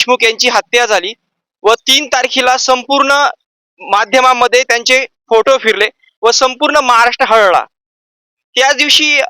देशमुख यांची हत्या झाली व तीन तारखेला संपूर्ण माध्यमामध्ये त्यांचे फोटो फिरले व संपूर्ण महाराष्ट्र हळला. त्याच दिवशी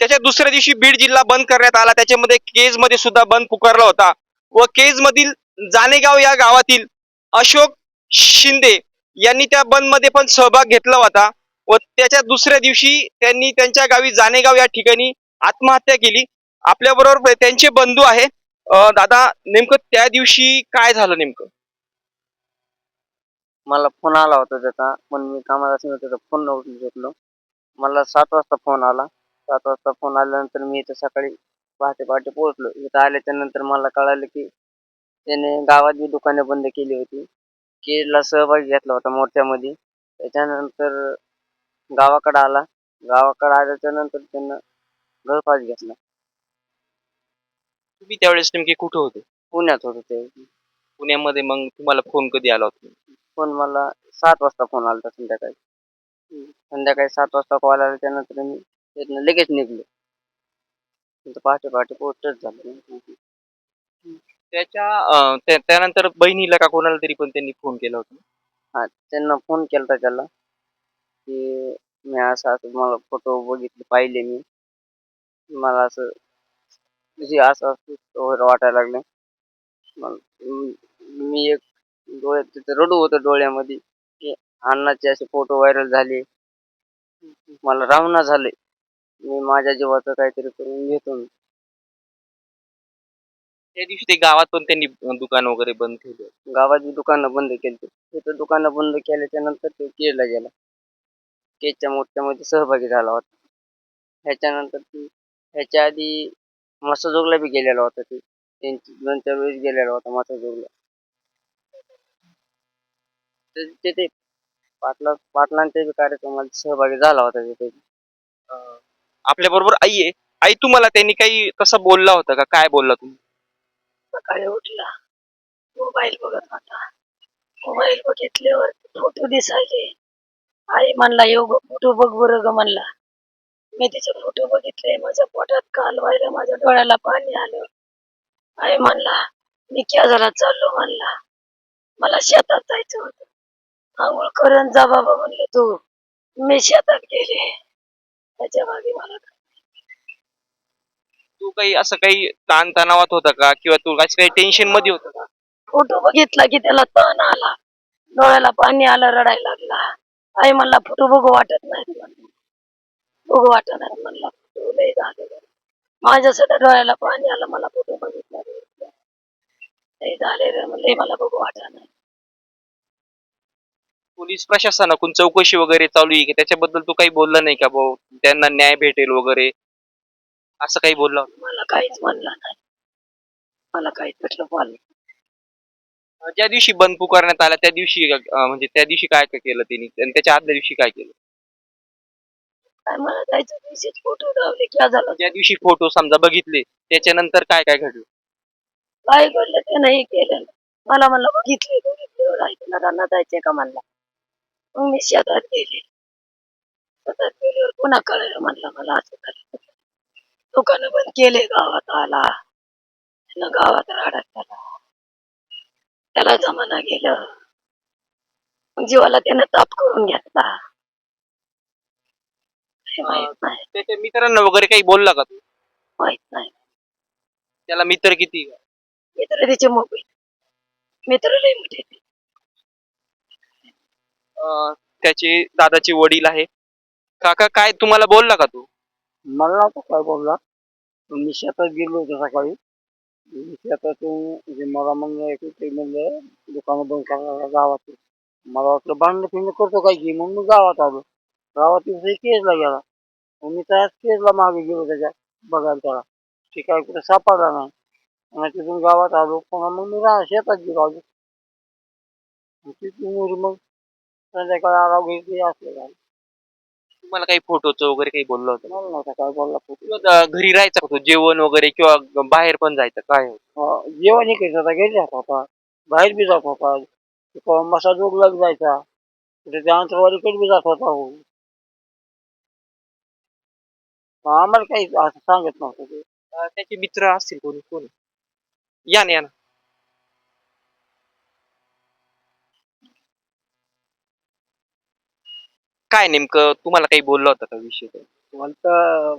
त्याच्या दुसऱ्या दिवशी बीड जिल्हा बंद करण्यात आला. त्याच्यामध्ये केजमध्ये सुद्धा बंद पुकारला होता. व केज मधील जानेगाव या गावातील अशोक शिंदे यांनी त्या बंदमध्ये पण सहभाग घेतला होता. व त्याच्या दुसऱ्या दिवशी त्यांनी त्यांच्या गावी जानेगाव या ठिकाणी आत्महत्या केली. आपल्याबरोबर त्यांचे बंधू आहे. दादा नेमकं त्या दिवशी काय झालं नेमकं? मला फोन आला होता त्याचा पण मी कामात असल्यामुळे त्याचा फोन नव्हतो घेतलो. मला सात वाजता फोन आला. सात वाजता फोन आल्यानंतर मी इथं सकाळी पहाटे पहाटे पोहोचलो. इथं आल्याच्यानंतर मला कळालं की त्याने गावात जी दुकाने बंद केली होती. केला सहभाग घेतला होता मोर्चामध्ये. त्याच्यानंतर गावाकडे आला. गावाकडे आल्याच्यानंतर त्यानं गळफास घेतला. तुम्ही त्यावेळेस नेमके कुठे होते? पुण्यात होतो ते. पुण्यामध्ये मग तुम्हाला फोन कधी आला होता? पण मला सात वाजता फोन आला होता संध्याकाळी. संध्याकाळी सात वाजता कॉल आला त्यानंतर मी तिथनं लगेच निघलो. पहाटे पहाटे पोस्टच झालं. त्याच्या अं, त्या- त्यानंतर बहिणीला का कोणाला तरी पण त्यांनी फोन केला होता? हा त्यांना फोन केला त्याला. की मी असं असं मला फोटो बघितले पाहिले मी. मला असं म्हणजे असं असं वाटायला लागलं. मग मी- एक डोळ्यात तिथं रडू होतं डोळ्यामध्ये. की अण्णाचे असे फोटो व्हायरल झाले. मला रावणा झाले. मी माझ्या जीवाचं काहीतरी करून घेतो. त्या दिवशी ते गावात पण त्यांनी दुकान वगैरे बंद ठेवले गावाची दुकानं बंद केली तिथं दुकानं बंद केल्याच्यानंतर तो केला गेला. केजच्या मोर्चामध्ये सहभागी झाला होता. ह्याच्यानंतर ती ह्याच्या आधी मसाजोगला बी गेलेला होता ते. त्यांची दोन चार वेळेस गेलेला होता मसाजोगला तर तिथे पाटला पाटलांच्या बी कार्यक्रमात सहभागी झाला होता तिथे आपल्या बरोबर आई आहे. आई तुम्हाला त्यांनी काही तसं बोलला होता का? काय बोलला तुम्ही? सकाळी उठला. मोबाईल बघत होता. मोबाईल बघितल्यावर फोटो दिसायचे. आई म्हणला येऊ फोटो बघ बरं ग म्हणला. मी तिचे फोटो बघितले माझ्या पोटात काल व्हायला माझ्या डोळ्याला पाणी आलं. आई म्हणला मी क्या झाला चाललो म्हणला. मला शेतात जायचं होतं. आंघोळ करून जा बाबा म्हणले तू. मी शेतात गेले. त्याच्यामागे मला तू काही असं काही ताण तणावात होता का? किंवा तू असं काही टेन्शनमध्ये होता का? फोटो बघितला की त्याला ताण आला. डोळ्याला पाणी आलं रडायला लागला. आई म्हणला फोटो बघू वाटत नाही वाटत नाही म्हणला फोटो लय झाले माझ्या डोळ्याला पाणी आलं मला फोटो बघितला. लय झाले रे म्हणले मला बघू पोलीस प्रशासनाकडून चौकशी वगैरे चालू आहे की त्याच्याबद्दल तू काही बोलला नाही का भाऊ? त्यांना न्याय भेटेल वगैरे. असं काही बोलला? मला काहीच म्हणला नाही. मला काहीच भेटलं ज्या दिवशी बंद पुकारण्यात आला त्या दिवशी अं, म्हणजे त्या दिवशी काय काय केलं त्यांनी आणि त्याच्या आदल्या दिवशी काय केलं? काय मला जायचं दिवशीच फोटो लावले क्या झालं ज्या दिवशी फोटो समजा बघितले त्याच्यानंतर काय काय घडलं? काय घडलं ते नाही केलं मला म्हणलं बघितले बघितले जायचे का म्हणला? मग मी शेतात गेले. शेतात गेल्यावर पुन्हा कळलं म्हणलं मला असं करायचं दुकानं बंद केले गावात आला. त्यानं गावात राडा केला त्याला जमाना गेलं. मग जीवाला त्यानं ताप करून घेतला. माहीत नाही त्याच्या मित्रांना वगैरे काही बोलला का तू? माहीत नाही त्याला मित्र किती मित्र त्याचे मोबाईल मित्र लय मोठे. अं, त्याचे दादाचे वडील आहे. काका काय तुम्हाला बोलला का तू? मला नव्हतं काय बोलला? मी शेतात गेलो होतो सकाळी. मी शेतातून म्हणजे मला मग एक ते म्हणलं दुकानं बंद करायला गावात मला वाटलं भांडण फिरणं करतो काय की? मग मी गावात आलो. गावात येऊन केजला गेला. मग मी त्याच केजला मागे गेलो त्याच्या बघायला त्याला. ते काय कुठे सापडला नाही. आणि तिथून गावात आलो. पुन्हा मग मी रा शेतात गेलो आलो तिथून मग संध्याकाळी आला घरी असले काय तुम्हाला काही फोटोचं वगैरे काही बोललं होतं? मला नव्हता काय बोलला द- घरी राहायचं का तू जेवण वगैरे किंवा बाहेर पण जायचं काय जेवण करत होता घरी राहत होता. बाहेर बी जात होता. मसा जोगला बी जायचा. कुठे त्या अंतरवाडीकडे बी जात होता. हो आम्हाला काही सांगत नव्हतं ते. त्याचे मित्र असतील कोणी कोणी? या ना या ना. काय नेमकं तुम्हाला काही बोललं होतं का विषय तुम्हाला मला तर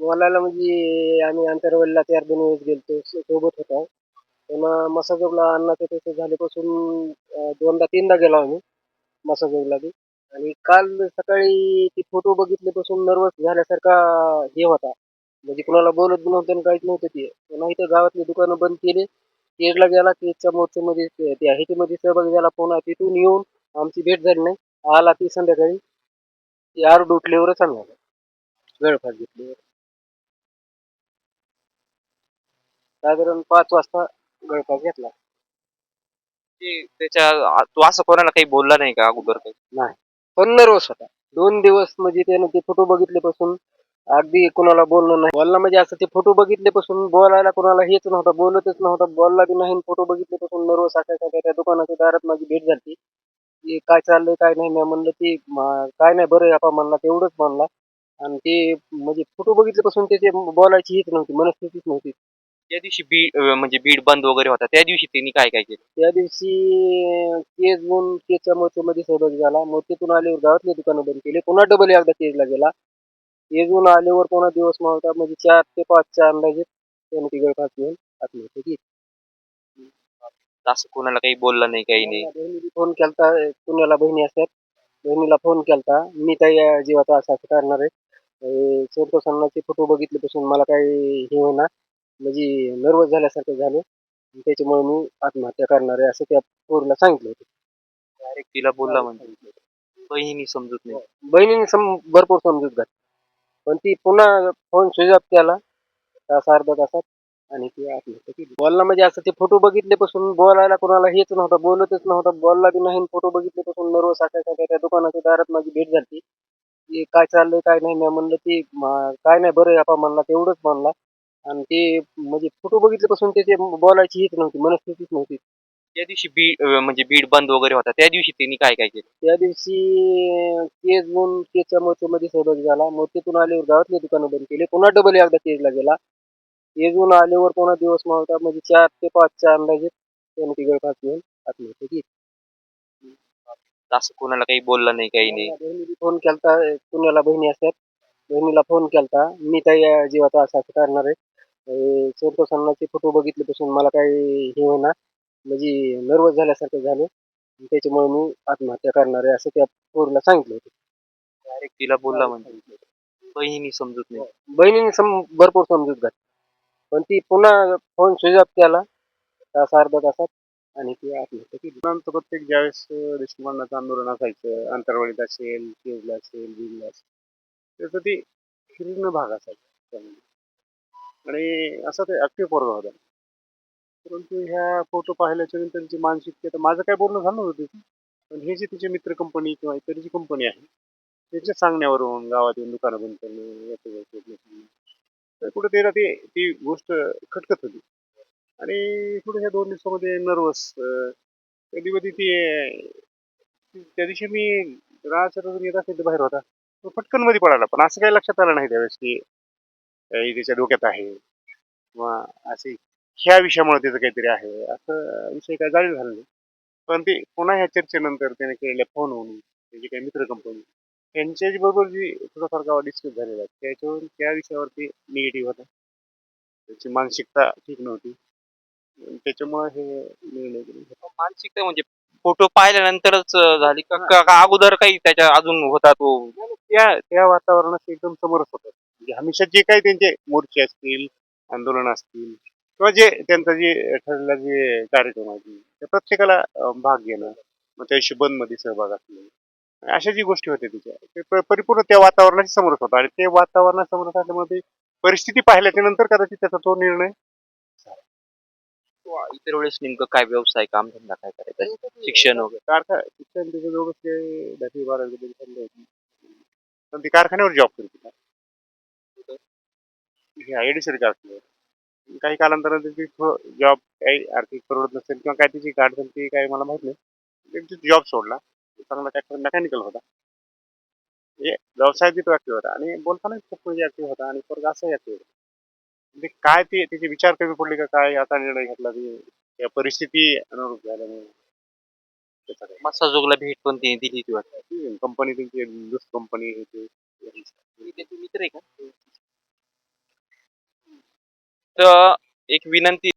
बोलायला म्हणजे आम्ही अंतरवेलला तयार दोन वेळेस गेलतो सोबत होता. त्यांना मसाजोगला अन्नाचं तसं झाल्यापासून दोनदा तीनदा गेलो आम्ही मसाजोगला बी. आणि काल सकाळी ती फोटो बघितल्यापासून नर्वस झाल्यासारखा हे होता. म्हणजे कुणाला बोलत बी नव्हतं आणि काहीच नव्हतं ते. पुन्हा इथं गावातली दुकानं बंद केली. केजला गेला केजच्या मोर्चामध्ये ते- त्या ह्याच्यामध्ये सहभागी झाला. पुन्हा तिथून येऊन आमची भेट झाली नाही. आला ती संध्याकाळी. ती आर डुटल्यावरच आणला. गळफास घेतल्यावर साधारण पाच वाजता गळफास घेतला. ते त्याच्या आ- तू असं कोणाला काही बोलला नाही का अगोदर काही? पण नर्वस होता. दोन दिवस म्हणजे त्यानं ते फोटो बघितल्यापासून अगदी कुणाला बोलणं नाही. बोलला म्हणजे असं ते फोटो बघितल्यापासून बोलायला कुणाला हेच नव्हता बोलतच नव्हता. बोलला बी नाही फोटो बघितल्यापासून नर्वस असायचा त्या दुकानाच्या दारात माझी भेट झाली. की काय चाललंय काय नाही मी म्हणलं ती काय नाही बरं आहे आपा म्हणला तेवढंच म्हणला. आणि ते म्हणजे फोटो बघितल्यापासून त्याचे बोलायची हीच नव्हती मनस्थितीच नव्हती. त्या दिवशी बीड अं, म्हणजे बीड बंद वगैरे होता त्या दिवशी त्यांनी काय काय केलं? त्या दिवशी केज म्हणून केजच्या मोर्चामध्ये सहभागी झाला. मोर्चेतून आल्यावर गावातले दुकानं बंद केले. पुन्हा डबल एकदा केजला गेला. केजून आल्यावर पुन्हा दिवस मावता म्हणजे चार ते पाचच्या अंदाजे त्याने ती गळफास घेऊन आत्महत्या केली. असं कोणाला काही बोललं नाही काही नाही. बहिणीला फोन केलता पुण्याला बहिणी असतात. बहिणीला फोन केलता. मी काही जीवाचा असं असं करणार आहे. अं, संतोष अण्णाचे फोटो बघितल्यापासून मला काही हे होईना. म्हणजे नर्वस झाल्यासारखं झालं. त्याच्यामुळे मी आत्महत्या करणार आहे असं त्या पोरीला सांगितलं होतं. डायरेक्ट तिला बोलला म्हणजे. बहिणी समजत नाही. बहिणीने सम भरपूर समजूत घातली. पण ती पुन्हा फोन स्विच ऑफ केला. तास अर्धा तासात. आणि ती आत्महत्या केली. बोलला म्हणजे असं ते फोटो बघितल्यापासून बोलायला कोणाला हेच नव्हता बोलतच नव्हता. बोलला बी नाही फोटो बघितल्यापासून नर्वस असायचा त्या दुकानाच्या दारात माझी भेट झाली. की काय चाललंय काय नाही मी म्हणलं ती म- काय नाही बरं आहे आपा म्हणला तेवढंच म्हणला. आणि ते म्हणजे फोटो बघितल्यापासून त्याचे बोलायची हीच नव्हती मनस्थितीच नव्हती. त्या दिवशी बीड अं, म्हणजे बीड बंद वगैरे होता त्या दिवशी त्यांनी काय काय केलं? त्या दिवशी केज म्हणून केजच्या मोर्चामध्ये सहभागी झाला. मोर्चेतून आल्यावर गावातले दुकानं बंद केले. पुन्हा डबल एकदा केजला गेला. केजून आल्यावर पुन्हा दिवस मावता म्हणजे चार ते पाचच्या अंदाजे त्याने ती गळफास घेऊन आत्महत्या केली. असं कोणाला काही बोललं नाही काही नाही. बहिणीला फोन केलता पुण्याला बहिणी असतात बहिणीला फोन केलता. मी काही या जीवाचा असं असं करणार आहे. संतोष अण्णाचे फोटो बघितल्यापासून मला काही हे होईना. म्हणजे नर्वस झाल्यासारखं झालं. त्याच्यामुळे मी आत्महत्या करणार आहे असं त्या पोरीला सांगितलं होतं. डायरेक्ट तिला बोलला म्हणजे. बहिणी समजत नाही. बहिणीने सम भरपूर समजूत घातली. पण ती पुन्हा फोन स्विच ऑफ केला. तास अर्धा तासात आणि ती आत्महत्या केली. नंतर प्रत्येक ज्यावेळेस देशमुखांचं आंदोलन असायचं अंतरवाडीत असेल केजला असेल बीडला असेल त्याचं ते फिरणं भाग असायचा. त्यामध्ये. आणि असा ते ॲक्टिव्ह पोरगा होता. परंतु ह्या फोटो पाहिल्याच्या नंतर जी मानसिकता तर माझं काय बोलणं झालं होतं तिथे पण हे जे तिचे मित्र कंपनी किंवा इतर जी कंपनी आहे त्यांच्या सांगण्यावरून गावात येऊन दुकानं बंद करणं याचं तर कुठे त्याला ते ती गोष्ट खटकत होती. आणि थोडं ह्या दोन दिवसामध्ये नर्वस कधी कधी ती त्या दिवशी मी राहाच्या येत असेल तर बाहेर होता. तो पटकनमध्ये पडाला पण असं काही लक्षात आलं नाही त्यावेळेस की त्याच्या डोक्यात आहे. किंवा असे ह्या विषयामुळे त्याचं काहीतरी आहे. असं विषय काय जाणीव झाला नाही. पण ते पुन्हा ह्या चर्चेनंतर त्याने केलेल्या फोनवरून त्याची काही मित्र कंपनी त्यांच्या बरोबर जी थोडाफार गावा डिस्कस झालेला आहे त्याच्यावरून त्या विषयावरती निगेटिव्ह होता. त्याची मानसिकता ठीक नव्हती. त्याच्यामुळे हे निर्णय घेतले. मानसिकता म्हणजे फोटो पाहिल्यानंतरच झाली का? का- का अगोदर काही त्याच्या अजून होता तो? त्या त्या वातावरणाशी एकदम समरस होतात. म्हणजे हमेशा जे काही त्यांचे मोर्चे असतील आंदोलन असतील किंवा जे त्यांचा जे ठरलेला जे कार्यक्रम आहे त्या प्रत्येकाला भाग घेणं मग त्या बंदमध्ये सहभाग असणे अशा जी गोष्टी होत्या तिच्या परिपूर्ण त्या वातावरणाशी समरस होता. आणि ते वातावरण समरस असल्यामुळे ते परिस्थिती पाहिल्याच्या नंतर कदाचित त्याचा तो निर्णय इतर वेळेस नेमकं काय व्यवसाय काम धंदा काय करायचा? शिक्षण वगैरे? शिक्षण त्याचं जवळच दहावी बारावी होतं पण ती कारखान्यावर जॉब करते. हे एडिसरी कारखान्यावर काही कालांतराने ती जॉब काही आर्थिक परवडत नसेल किंवा काय तिची अडचण ती काही मला माहीत नाही. जॉब सोडला. चांगला ट्रॅक्टर मेकॅनिकल होता. म्हणजे व्यवसायात तो ऍक्टिव्ह होता. आणि बोलताना खूप म्हणजे ऍक्टिव्ह होता आणि परत असाही ऍक्टिव्ह होता. म्हणजे काय ते त्याचे विचार कमी पडले का काय? आता निर्णय घेतला ते. परिस्थिती अनुरूप झाल्यामुळे. काही मसाजोगला भेट पण तिने दिली होती वाटतं. कंपनी त्यांची दुस कंपनी ते. त्याचे मित्र आहे का? तर एक विनंती